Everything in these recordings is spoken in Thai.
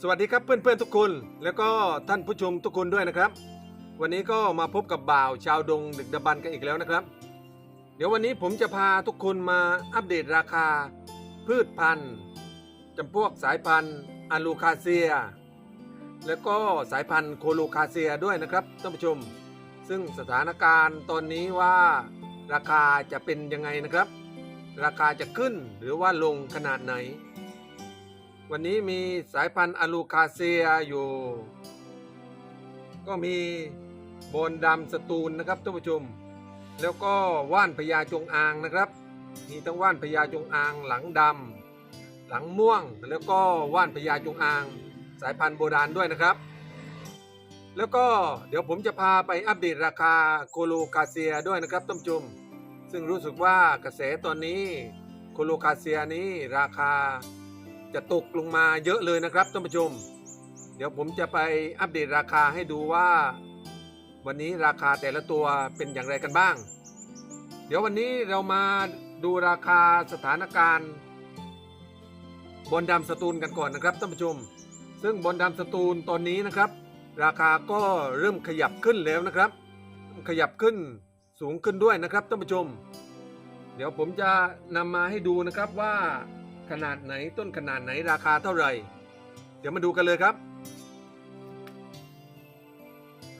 สวัสดีครับเพื่อนๆทุกคน แล้วก็ท่านผู้ชมทุกคนด้วยนะครับ วันนี้ก็มาพบกับบ่าวชาวดงดึกดำบรรกันอีกแล้วนะครับ เดี๋ยววันนี้ผมจะพาทุกคนมาอัปเดตราคา พืชพันธุ์จำพวกสายพันธุ์อะลูคาเซีย แล้วก็สายพันธุ์โคโลคาเซียด้วยนะครับท่านผู้ชม ซึ่งสถานการณ์ตอนนี้ว่าราคาจะเป็นยังไงนะครับ ราคาจะขึ้นหรือว่าลงขนาดไหน วันนี้มีสายพันธุ์อลูคาเซียอยู่ ก็มีโบนดำสตูลนะครับท่านผู้ชม แล้วก็ว่านพญาจงอางนะครับ มีทั้งว่านพญาจงอางหลังดำหลังม่วง แล้วก็ว่านพญาจงอาง สายพันธุ์โบราณด้วยนะครับ แล้วก็เดี๋ยวผมจะพาไปอัปเดตราคาโคโลคาเซียด้วยนะครับท่านผู้ชม ซึ่งรู้สึกว่ากระแสตอนนี้โคโลคาเซียนี้ราคา จะตกลงมาเยอะเลยนะครับท่านผู้ชม เดี๋ยวผมจะไปอัปเดตราคาให้ดูว่า วันนี้ราคาแต่ละตัวเป็นอย่างไรกันบ้าง เดี๋ยววันนี้เรามาดูราคาสถานการณ์บอลดำสตูลกันก่อนนะครับท่านผู้ชม ซึ่งบอลดำสตูลตอนนี้นะครับ ราคาก็เริ่มขยับขึ้นแล้วนะครับ ขยับขึ้นสูงขึ้นด้วยนะครับท่านผู้ชม เดี๋ยวผมจะนำมาให้ดูนะครับว่า ขนาดไหนต้นขนาดไหนราคาเท่าไหร่ เดี๋ยวมาดูกันเลยครับ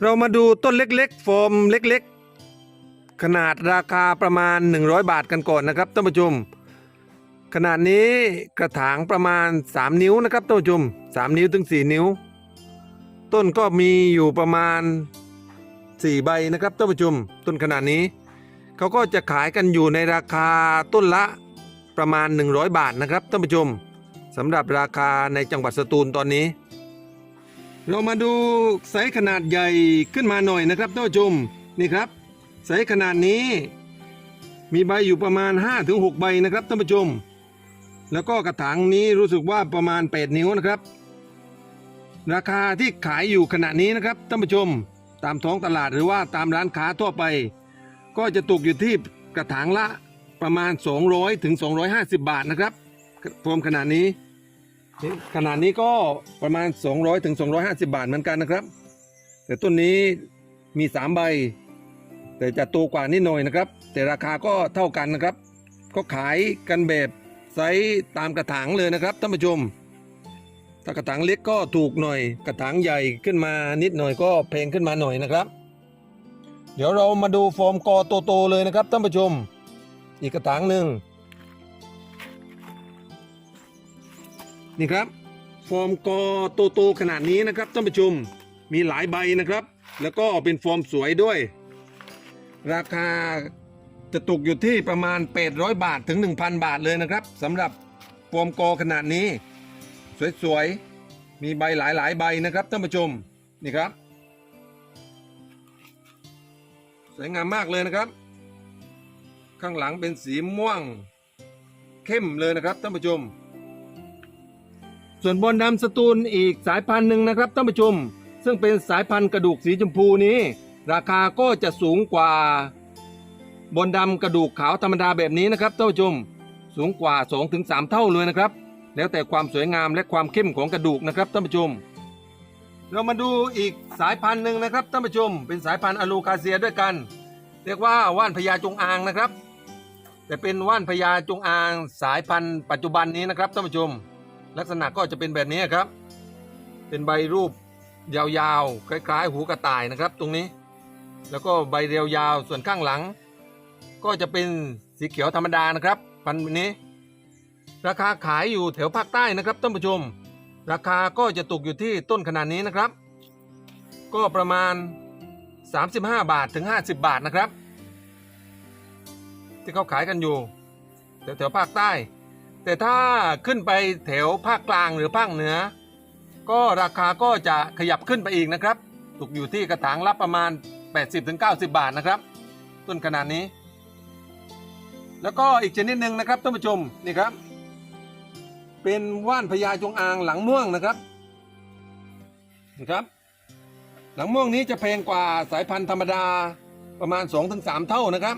เรามาดูต้นเล็กๆ ฟอร์มเล็กๆ ขนาดราคาประมาณ 100 บาทกันก่อนนะครับท่านผู้ชม ขนาดนี้กระถางประมาณ 3 นิ้วนะครับท่านผู้ชม 3 นิ้วถึง 4 นิ้ว ต้นก็มีอยู่ประมาณ 4 ใบนะครับท่านผู้ชม ต้นขนาดนี้เขาก็จะขายกันอยู่ในราคาต้นละ ประมาณ 100 บาทนะครับท่านผู้ชมสำหรับราคาในจังหวัดสตูลตอนนี้ เรามาดูไซส์ขนาดใหญ่ขึ้นมาหน่อยนะครับท่านผู้ชมนี่ครับไซส์ขนาดนี้ มีใบอยู่ประมาณ 5-6 ใบนะครับท่านผู้ชม แล้วก็กระถางนี้รู้สึกว่าประมาณ 8 นิ้วนะครับ ราคาที่ขายอยู่ขณะนี้นะครับท่านผู้ชมตามท้องตลาดหรือว่าตามร้านค้าทั่วไป ก็จะตกอยู่ที่กระถางละ ประมาณ 200ถึง250 บาทนะครับรวมขนาดนี้ ขนาดนี้ก็ประมาณ 200ถึง250 บาทเหมือนกันนะครับ แต่ต้นนี้มี 3 ใบ แต่จะโตกว่านิดหน่อยนะครับ แต่ราคาก็เท่ากันนะครับ ก็ขายกันแบบไซส์ตามกระถางเลยนะครับท่านผู้ชม ถ้ากระถางเล็กก็ถูกหน่อย กระถางใหญ่ขึ้นมานิดหน่อยก็แพงขึ้นมาหน่อยนะครับ เดี๋ยวเรามาดูฟอร์มกอโตๆเลยนะครับท่านผู้ชม อีกกระถางหนึ่งนี่ครับ ฟอร์มกอโตๆขนาดนี้นะครับท่านผู้ชมมีหลายใบนะครับ แล้วก็เป็นฟอร์มสวยด้วย ราคาจะตกอยู่ที่ประมาณ 800 บาทถึง 1,000 บาทเลยนะครับสำหรับฟอร์มกอขนาดนี้ สวยๆ มีใบหลายๆ ใบนะครับท่านผู้ชมนี่ครับ สวยงามมากเลยนะครับ ข้างหลังเป็นสีม่วง เข้มเลยนะครับท่านผู้ชม ส่วนบอลดำสตูลอีกสายพันธุ์หนึ่งนะครับท่านผู้ชม ซึ่งเป็นสายพันธุ์กระดูกสีชมพูนี้ ราคาก็จะสูงกว่าบอลดำกระดูกขาวธรรมดาแบบนี้นะครับท่านผู้ชม สูงกว่า 2-3 เท่าเลยนะครับ แล้วแต่ความสวยงามและความเข้มของกระดูกนะครับท่านผู้ชมเรามาดูอีกสายพันธุ์หนึ่งนะครับท่านผู้ชม เป็นสายพันธุ์อะลูคาเซียด้วยกัน เรียกว่าว่านพญาจงอางนะครับ แต่เป็นว่านพญาจงอางสายพันธุ์ปัจจุบันนี้นะครับท่านผู้ชม ลักษณะก็จะเป็นแบบนี้ครับ เป็นใบรูปยาวๆคล้ายๆ หูกระต่ายนะครับ ตรงนี้ แล้วก็ใบเรียวยาวส่วนข้างหลัง ก็จะเป็นสีเขียวธรรมดานะครับ พันธุ์นี้ ราคาขายอยู่แถวภาคใต้นะครับท่านผู้ชม ราคาก็จะตกอยู่ที่ต้นขนาดนี้นะครับ ก็ประมาณ 35 บาทถึง 50 บาทนะครับ ที่เขาขายกันอยู่แถวแถวภาคใต้ แต่ถ้าขึ้นไปแถวภาคกลางหรือภาคเหนือ ก็ราคาก็จะขยับขึ้นไปอีกนะครับตกอยู่ที่กระถางละประมาณ 80-90 บาทนะครับ ต้นขนาดนี้ แล้วก็อีกชนิดหนึ่งนะครับท่านผู้ชมนี่ครับ เป็นว่านพญาจงอางหลังม่วงนะครับนี่ครับหลังม่วงนี้จะแพงกว่าสายพันธุ์ธรรมดาประมาณ 2-3 เท่านะครับ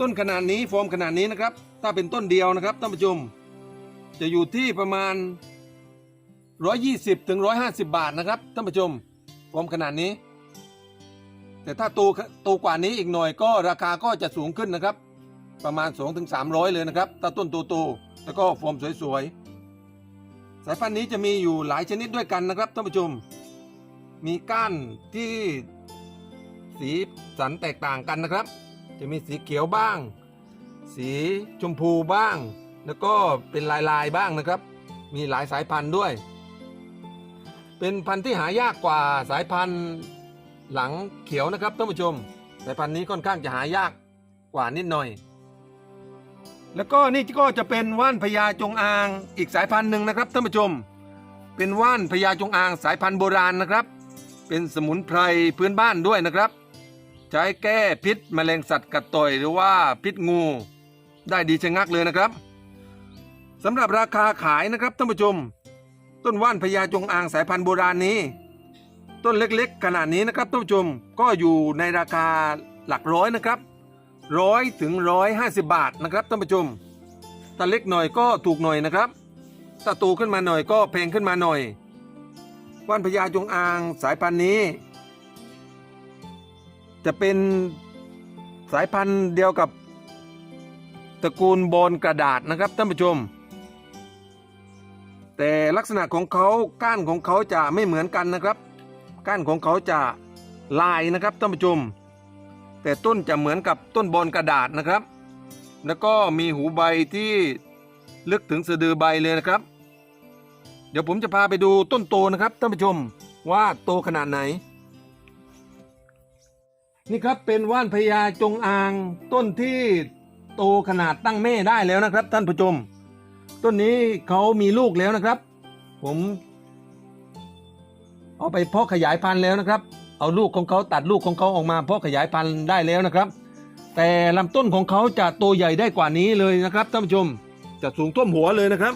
ต้นขนาดนี้ฟอร์มขนาดนี้นะครับ ถ้าเป็นต้นเดียวนะครับท่านผู้ชม จะอยู่ที่ประมาณ 120ถึง150 บาทนะครับท่านผู้ชมผมขนาดนี้ แต่ถ้าโตโตกว่านี้อีกหน่อยก็ราคาก็จะสูงขึ้นนะครับ ประมาณ2ถึง300เลยนะครับ ถ้าต้นโตๆแล้วก็ฟอร์มสวยๆ สายพันธุ์นี้จะมีอยู่หลายชนิดด้วยกันนะครับท่านผู้ชม มีก้านที่สีสันแตกต่างกันนะครับ จะมีสีเขียวบ้าง สีชมพูบ้าง แล้วก็เป็นลายลายๆบ้างนะครับ มีหลายสายพันธุ์ด้วย เป็นพันธุ์ที่หายากกว่าสายพันธุ์หลังเขียวนะครับท่านผู้ชม สายพันธุ์นี้ค่อนข้างจะหายากกว่านิดหน่อย แล้วก็นี่ก็จะเป็นว่านพญาจงอางอีกสายพันธุ์หนึ่งนะครับท่านผู้ชม เป็นว่านพญาจงอางสายพันธุ์โบราณนะครับ เป็นสมุนไพรพื้นบ้านด้วยนะครับ ใช้แก้พิษแมลงสัตว์กัดต่อยหรือว่าพิษงู ได้ดีชะงักเลยนะครับสำหรับราคาขายนะครับท่านผู้ชม ต้นว่านพญาจงอางสายพันธุ์โบราณนี้ ต้นเล็กๆ ขนาดนี้นะครับท่านผู้ชมก็อยู่ในราคาหลักร้อยนะครับร้อยถึงร้อยห้าสิบบาทนะครับท่านผู้ชมถ้าเล็กหน่อยก็ถูกหน่อยนะครับถ้าโตขึ้นมาหน่อยก็แพงขึ้นมาหน่อยว่านพญาจงอางสายพันธุ์นี้ จะเป็นสายพันธุ์เดียวกับตระกูลบอนกระดาษนะครับท่านผู้ชม แต่ลักษณะของเขาก้านของเขาจะไม่เหมือนกันนะครับ ก้านของเขาจะลายนะครับท่านผู้ชม แต่ต้นจะเหมือนกับต้นบอนกระดาษนะครับ แล้วก็มีหูใบที่ลึกถึงสะดือใบเลยนะครับ เดี๋ยวผมจะพาไปดูต้นโตนะครับท่านผู้ชมว่าโตขนาดไหน นี่ครับเป็นว่านพญาจงอางต้นที่โตขนาดตั้งแม่ได้แล้วนะครับ ท่านผู้ชม ต้นนี้เขามีลูกแล้วนะครับ ผม เอาไปเพาะขยายพันธุ์แล้วนะครับ เอาลูกของเขาตัดลูกของเขาออกมาเพาะขยายพันธุ์ได้แล้วนะครับ แต่ลำต้นของเขาจะโตใหญ่ได้กว่านี้เลยนะครับท่านผู้ชมจะสูงท่วมหัวเลยนะครับ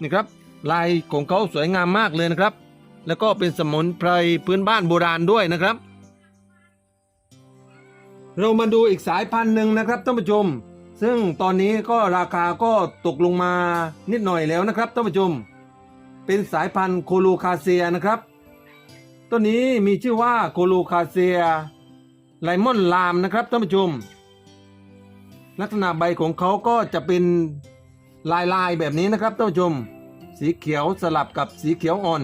นี่ครับ ลายของเขาสวยงามมากเลยนะครับ แล้วก็เป็นสมุนไพรพื้นบ้านโบราณด้วยนะครับ เรามาดูอีกสายพันธุ์หนึ่งนะครับท่านผู้ชม ซึ่งตอนนี้ก็ราคาก็ตกลงมานิดหน่อยแล้วนะครับท่านผู้ชม เป็นสายพันธุ์โคลูคาเซียนะครับต้นนี้มีชื่อว่าโคลูคาเซียไลมอนลามนะครับท่านผู้ชม ลักษณะใบของเขาก็จะเป็นลายลายแบบนี้นะครับท่านผู้ชม สีเขียวสลับกับสีเขียวอ่อน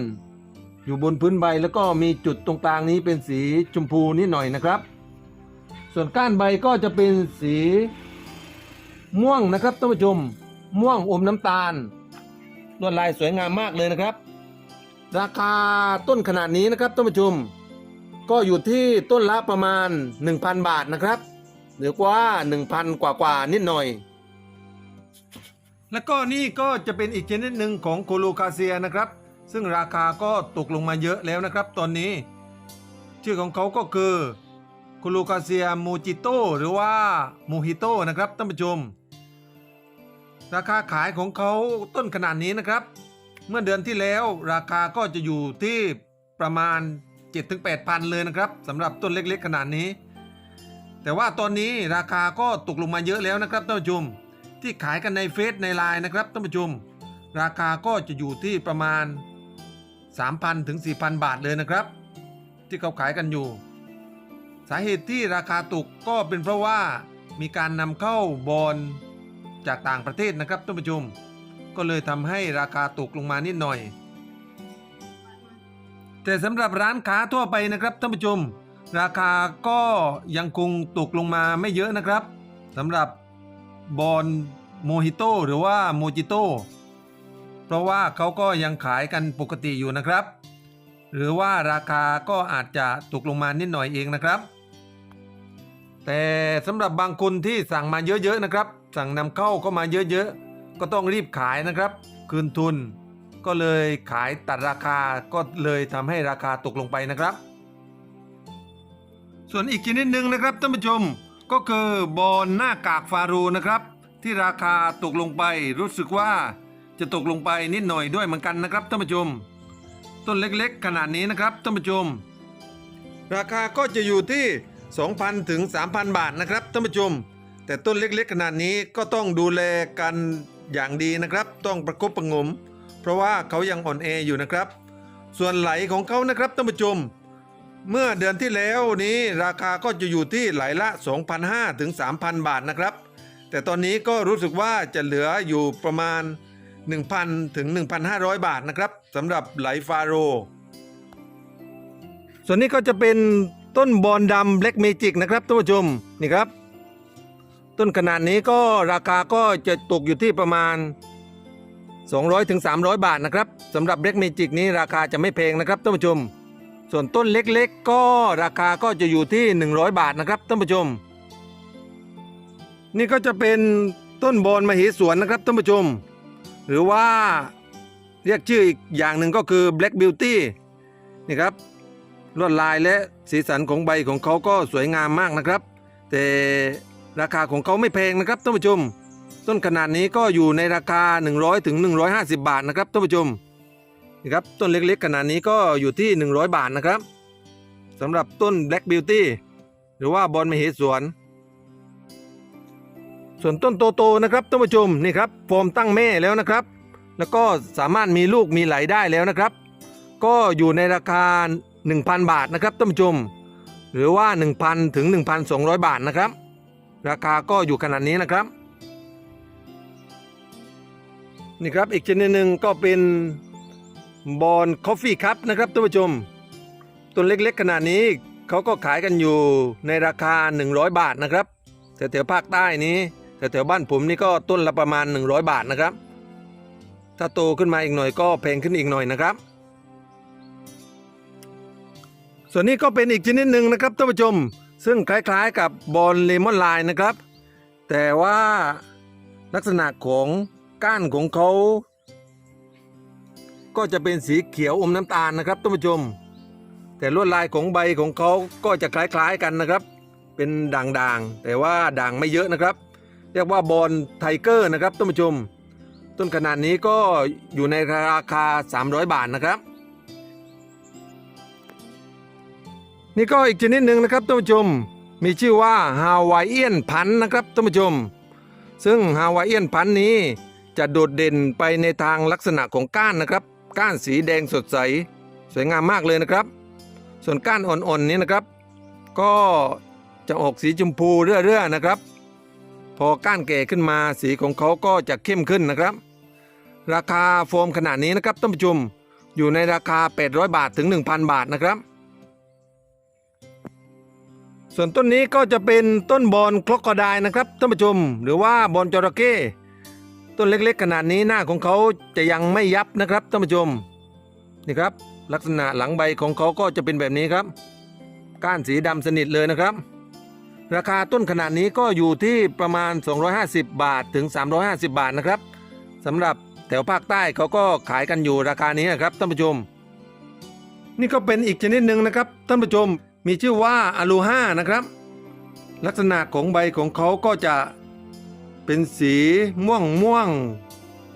อยู่บนพื้นใบแล้วก็มีจุดตรงกลางนี้เป็นสีชมพูนิดหน่อยนะครับ ส่วนก้านใบก็จะเป็นสีม่วงนะครับท่านผู้ชมม่วงอมน้ำตาลลวดลายสวยงามมากเลยนะครับ ราคาต้นขนาดนี้นะครับท่านผู้ชม ก็อยู่ที่ต้นละประมาณ 1,000 บาทนะครับ หรือว่า 1,000 กว่ากว่านิดหน่อย แล้วก็นี่ก็จะเป็นอีกชนิดหนึ่งของโคโลคาเซียนะครับ ซึ่งราคาก็ตกลงมาเยอะแล้วนะครับ ตอนนี้ ชื่อของเขาก็คือ คโลคาเซียมูจิโตหรือว่ามูฮิโตนะครับท่านผู้ชม ราคาขายของเขาต้นขนาดนี้นะครับ เมื่อเดือนที่แล้วราคาก็จะอยู่ที่ประมาณ 7-8พันเลยนะครับสำหรับต้นเล็กๆขนาดนี้ แต่ว่าตอนนี้ราคาก็ตกลงมาเยอะแล้วนะครับท่านผู้ชม ที่ขายกันในเฟซในไลน์นะครับท่านผู้ชม ราคาก็จะอยู่ที่ประมาณ 3,000ถึง4,000 บาทเลยนะครับ ที่เขาขายกันอยู่ สาเหตุที่ราคาตกก็เป็นเพราะว่ามีการนำเข้าบอลจากต่างประเทศนะครับท่านผู้ชม ก็เลยทำให้ราคาตกลงมานิดหน่อย แต่สำหรับร้านค้าทั่วไปนะครับท่านผู้ชม ราคาก็ยังคงตกลงมาไม่เยอะนะครับสำหรับบอลโมฮิโตหรือว่าโมจิโตเพราะว่าเขาก็ยังขายกันปกติอยู่นะครับ หรือว่าราคาก็อาจจะตกลงมานิดหน่อยเองนะครับ แต่สำหรับบางคนที่สั่งมาเยอะๆนะครับ สั่งนำเข้าก็มาเยอะๆ ก็ต้องรีบขายนะครับ คืนทุน ก็เลยขายตัดราคาก็เลยทำให้ราคาตกลงไปนะครับ ส่วนอีกชนิดหนึ่งนะครับท่านผู้ชมก็คือบอลหน้ากากฟารูนะครับ ที่ราคาตกลงไปรู้สึกว่าจะตกลงไปนิดหน่อยด้วยเหมือนกันนะครับท่านผู้ชม ต้นเล็กๆ ขนาดนี้นะครับท่านผู้ชม ราคาก็จะอยู่ที่ 2,000 ถึง 3,000 บาทนะครับท่านผู้ชม แต่ต้นเล็กๆ ขนาดนี้ก็ต้องดูแลกันอย่างดีนะครับ ต้องประคบประงม เพราะว่าเขายังอ่อนแออยู่นะครับ ส่วนไหลของเขานะครับท่านผู้ชม เมื่อเดือนที่แล้วนี้ราคาก็จะอยู่ที่ไหลละ 2,500 ถึง 3,000 บาทนะครับ แต่ตอนนี้ก็รู้สึกว่าจะเหลืออยู่ประมาณ 1,000 ถึง 1,500 บาทนะครับสำหรับไหลฟาโร ส่วนนี้ก็จะเป็น ต้นบอนดำ Black Magic นะครับท่านผู้ชมนี่ครับ ต้นขนาดนี้ก็ราคาก็จะตกอยู่ที่ประมาณ 200ถึง300 บาทนะครับสำหรับ Black Magic นี้ราคาจะไม่แพงนะครับท่านผู้ชม ส่วนต้นเล็กๆ ก็ราคาก็จะอยู่ที่ 100 บาทนะครับท่านผู้ชม นี่ก็จะเป็นต้นบอนมเหสวนนะครับท่านผู้ชม หรือว่าเรียกชื่ออีกอย่างหนึ่งก็คือ Black Beauty นี่ครับลวดลายและ สีสันของใบของเขาก็สวยงามมากนะครับ แต่ราคาของเขาไม่แพงนะครับท่านผู้ชม ต้นขนาดนี้ก็อยู่ในราคา 100ถึง150 บาทนะครับท่านผู้ชมนี่ครับต้นเล็กๆขนาดนี้ก็อยู่ที่ 100 บาทนะครับสำหรับต้น Black Beauty หรือว่าบอลมเหสวน ส่วนต้นโตๆนะครับท่านผู้ชมนี่ครับโฟมตั้งแม่แล้วนะครับ แล้วก็สามารถมีลูกมีไหลได้แล้วนะครับ ก็อยู่ในราคา 1,000 บาทนะครับท่านผู้ชม หรือว่า 1,000 ถึง 1,200 บาทนะครับ ราคาก็อยู่ขนาดนี้นะครับ นี่ครับอีกชนิดหนึ่งก็เป็นบอลคอฟฟี่คัพนะครับท่านผู้ชมต้นเล็กๆขนาดนี้เขาก็ขายกันอยู่ในราคา 100 บาทนะครับแถวๆภาคใต้นี้แถวๆบ้านผมนี่ก็ต้นละประมาณ 100 บาทนะครับ ถ้าโตขึ้นมาอีกหน่อยก็แพงขึ้นอีกหน่อยนะครับ ส่วนนี้ก็เป็นอีกชนิดหนึ่งนะครับท่านผู้ชม ซึ่งคล้ายๆกับบอลเลมอนไลน์นะครับ แต่ว่าลักษณะของก้านของเขา ก็จะเป็นสีเขียวอมน้ำตาลนะครับท่านผู้ชม แต่ลวดลายของใบของเขาก็จะคล้ายๆกันนะครับ เป็นด่างๆ แต่ว่าด่างไม่เยอะนะครับ เรียกว่าบอลไทเกอร์นะครับท่านผู้ชม ต้นขนาดนี้ก็อยู่ในราคา 300 บาทนะครับ นี่ก็อีกชนิดหนึ่งนะครับท่านผู้ชม มีชื่อว่าฮาวายเอียนพันธุ์นะครับท่านผู้ชม ซึ่งฮาวายเอียนพันธุ์นี้ จะโดดเด่นไปในทางลักษณะของก้านนะครับ ก้านสีแดงสดใส สวยงามมากเลยนะครับ ส่วนก้านอ่อนๆนี้นะครับ ก็จะออกสีชมพูเรื่อยๆนะครับ พอก้านแก่ขึ้นมาสีของเขาก็จะเข้มขึ้นนะครับ ราคาโฟมขนาดนี้นะครับท่านผู้ชมอยู่ในราคา 800 บาทถึง 1,000 บาทนะครับ ส่วนต้นนี้ก็จะเป็นต้นบอนคลอกกระไดนะครับท่านผู้ชม หรือว่าบอนจระเข้ต้นเล็กๆ ขนาดนี้หน้าของเขาจะยังไม่ยับนะครับท่านผู้ชมนี่ครับ ลักษณะหลังใบของเขาก็จะเป็นแบบนี้ครับ ก้านสีดำสนิทเลยนะครับ ราคาต้นขนาดนี้ก็อยู่ที่ประมาณ 250 บาทถึง 350 บาทนะครับสำหรับแถวภาคใต้เขาก็ขายกันอยู่ราคานี้นะครับท่านผู้ชม นี่ก็เป็นอีกชนิดหนึ่งนะครับท่านผู้ชม มีชื่อว่าอะลูฮานะครับ ลักษณะของใบของเขาก็จะเป็นสีม่วงม่วง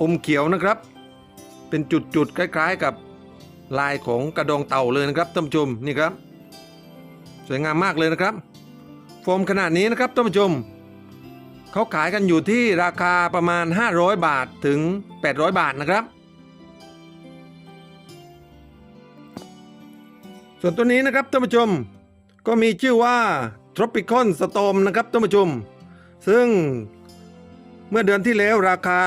อมเขียวนะครับ เป็นจุดๆคล้ายๆกับลายของกระดองเต่าเลยนะครับท่านผู้ชมนี่ครับ สวยงามมากเลยนะครับ โฟมขนาดนี้นะครับท่านผู้ชมเขาขายกันอยู่ที่ราคาประมาณ 500 บาทถึง 800 บาทนะครับ ส่วนตัวนี้นะครับท่านผู้ชม ก็มีชื่อว่า Tropical Storm นะครับท่านผู้ชม ซึ่งเมื่อเดือนที่แล้วราคา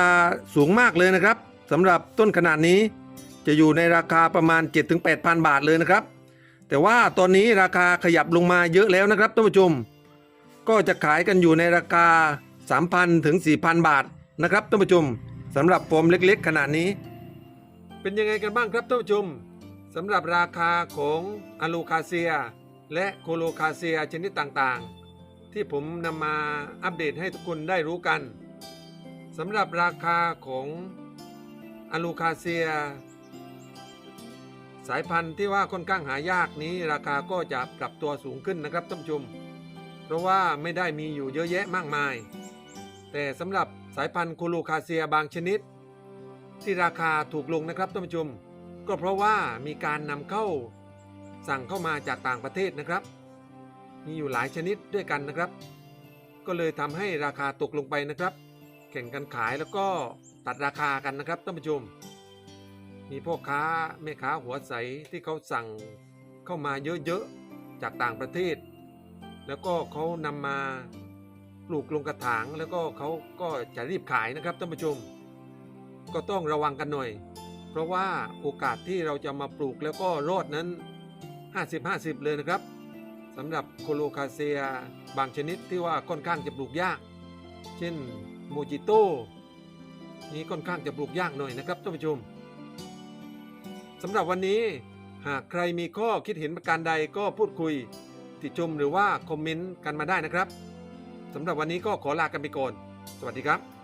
สูงมากเลยนะครับสำหรับต้นขนาดนี้จะอยู่ในราคาประมาณ 7-8,000 บาทเลยนะครับ แต่ว่าตอนนี้ราคาขยับลงมาเยอะแล้วนะครับท่านผู้ชม ก็จะขายกันอยู่ในราคา 3,000ถึง4,000 บาทนะครับท่านผู้ชมสำหรับโฟมเล็กๆ ขนาดนี้ เป็นยังไงกันบ้างครับท่านผู้ชม สำหรับราคาของอะลูคาเซีย และโคโลคาเซียชนิดต่างๆ ที่ผมนำมาอัปเดตให้ทุกคนได้รู้กันสำหรับราคาของอะลูคาเซีย สายพันธุ์ที่ว่าค่อนข้างหายากนี้ราคาก็จะปรับตัวสูงขึ้นนะครับท่านผู้ชม เพราะว่าไม่ได้มีอยู่เยอะแยะมากมาย แต่สำหรับสายพันธุ์โคโลคาเซียบางชนิด ที่ราคาถูกลงนะครับท่านผู้ชม ก็เพราะว่ามีการนำเข้าสั่งเข้ามาจากต่างประเทศนะครับ มีอยู่หลายชนิดด้วยกันนะครับ ก็เลยทำให้ราคาตกลงไปนะครับ แข่งกันขายแล้วก็ตัดราคากันนะครับท่านผู้ชม มีพ่อค้าแม่ค้าหัวใสที่เขาสั่งเข้ามาเยอะๆจากต่างประเทศ แล้วก็เขานำมาปลูกลงกระถางแล้วก็เขาก็จะรีบขายนะครับท่านผู้ชม ก็ต้องระวังกันหน่อย เพราะว่าโอกาสที่เราจะมาปลูกแล้วก็รอดนั้น 50-50 เลยนะครับสำหรับโคโลคาเซียบางชนิดที่ว่าค่อนข้างจะปลูกยาก เช่นโมจิโต้นี้ค่อนข้างจะปลูกยากหน่อยนะครับท่านผู้ชมสำหรับวันนี้หากใครมีข้อคิดเห็นประการใดก็พูดคุย ติชมหรือว่าคอมเมนต์กันมาได้นะครับสำหรับวันนี้ก็ขอลากันไปก่อน สวัสดีครับ